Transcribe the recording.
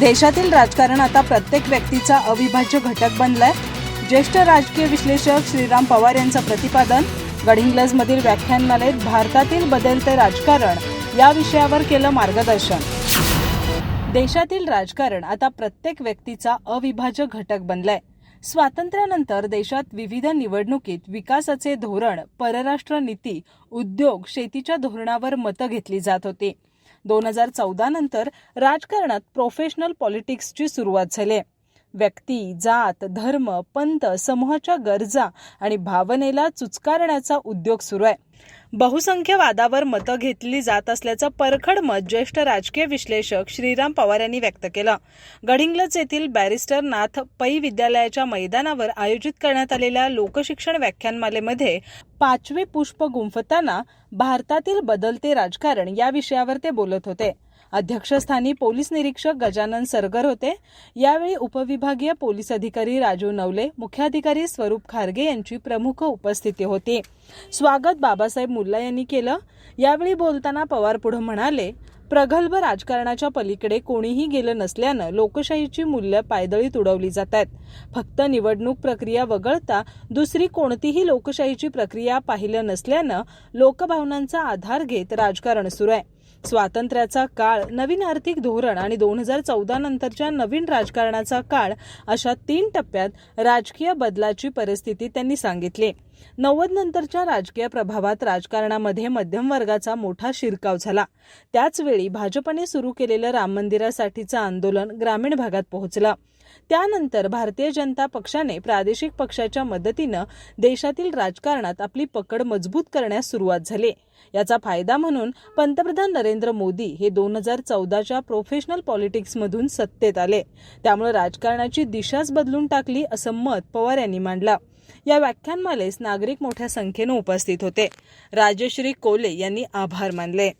देशातील राजकारण आता प्रत्येक व्यक्तीचा अविभाज्य घटक बनलाय. ज्येष्ठ राजकीय विश्लेषक श्रीराम पवार यांचं प्रतिपादन गडिंग्लजमधील व्याख्यानमालेत भारतातील बदलते राजकारण या विषयावर केलं मार्गदर्शन. देशातील राजकारण आता प्रत्येक व्यक्तीचा अविभाज्य घटक बनलाय. स्वातंत्र्यानंतर देशात विविध निवडणुकीत विकासाचे धोरण परराष्ट्र नीती उद्योग शेतीच्या धोरणावर मतं घेतली जात होती. दोन हजार चौदा नंतर राजकारणात प्रोफेशनल पॉलिटिक्सची सुरुवात झाली आहे. व्यक्ती जात धर्म पंथ समूहाच्या गरजा आणि भावनेला चुचकारण्याचा उद्योग सुरू आहे बहुसंख्यवादावर मतं घेतली जात असल्याचं परखड मत ज्येष्ठ राजकीय विश्लेषक श्रीराम पवार यांनी व्यक्त केलं. गडिंग्लज येथील बॅरिस्टर नाथ पै विद्यालयाच्या मैदानावर आयोजित करण्यात आलेल्या लोकशिक्षण व्याख्यानमालेमध्ये पाचवे पुष्प गुंफताना भारतातील बदलते राजकारण या विषयावर ते बोलत होते. अध्यक्षस्थानी पोलीस निरीक्षक गजानन सरगर होते. यावेळी उपविभागीय पोलीस अधिकारी राजू नवले मुख्याधिकारी स्वरूप खारगे यांची प्रमुख उपस्थिती होती. स्वागत बाबासाहेब मुल्ला यांनी केलं. यावेळी बोलताना पवार पुढे म्हणाले प्रगल्भ राजकारणाच्या पलीकडे कोणीही गेलं नसल्यानं लोकशाहीची मूल्य पायदळी तुडवली जात आहेत फक्त निवडणूक प्रक्रिया वगळता दुसरी कोणतीही लोकशाहीची प्रक्रिया पाहिलं नसल्यानं लोकभावनांचा आधार घेत राजकारण सुरू आहे. स्वातंत्र्याचा काळ नवीन आर्थिक धोरण आणि दोन हजार चौदा नंतरच्या नवीन राजकारणाचा काळ अशा तीन टप्प्यात राजकीय बदलाची परिस्थिती त्यांनी सांगितली. नव्वद नंतरच्या राजकीय प्रभावात राजकारणामध्ये मध्यम वर्गाचा मोठा शिरकाव झाला. त्याचवेळी भाजपने सुरू केलेलं राम मंदिरासाठीचं आंदोलन ग्रामीण भागात पोहोचलं. त्यानंतर भारतीय जनता पक्षाने प्रादेशिक पक्षाच्या मदतीनं देशातील राजकारणात आपली पकड मजबूत करण्यास सुरुवात झाली. याचा फायदा म्हणून पंतप्रधान नरेंद्र मोदी हे दोन हजार चौदाच्या प्रोफेशनल पॉलिटिक्समधून सत्तेत आले. त्यामुळे राजकारणाची दिशाच बदलून टाकली असं मत पवार यांनी मांडलं. या व्याख्यानमालेस नागरिक मोठ्या संख्येनं उपस्थित होते. राजश्री कोले यांनी आभार मानले.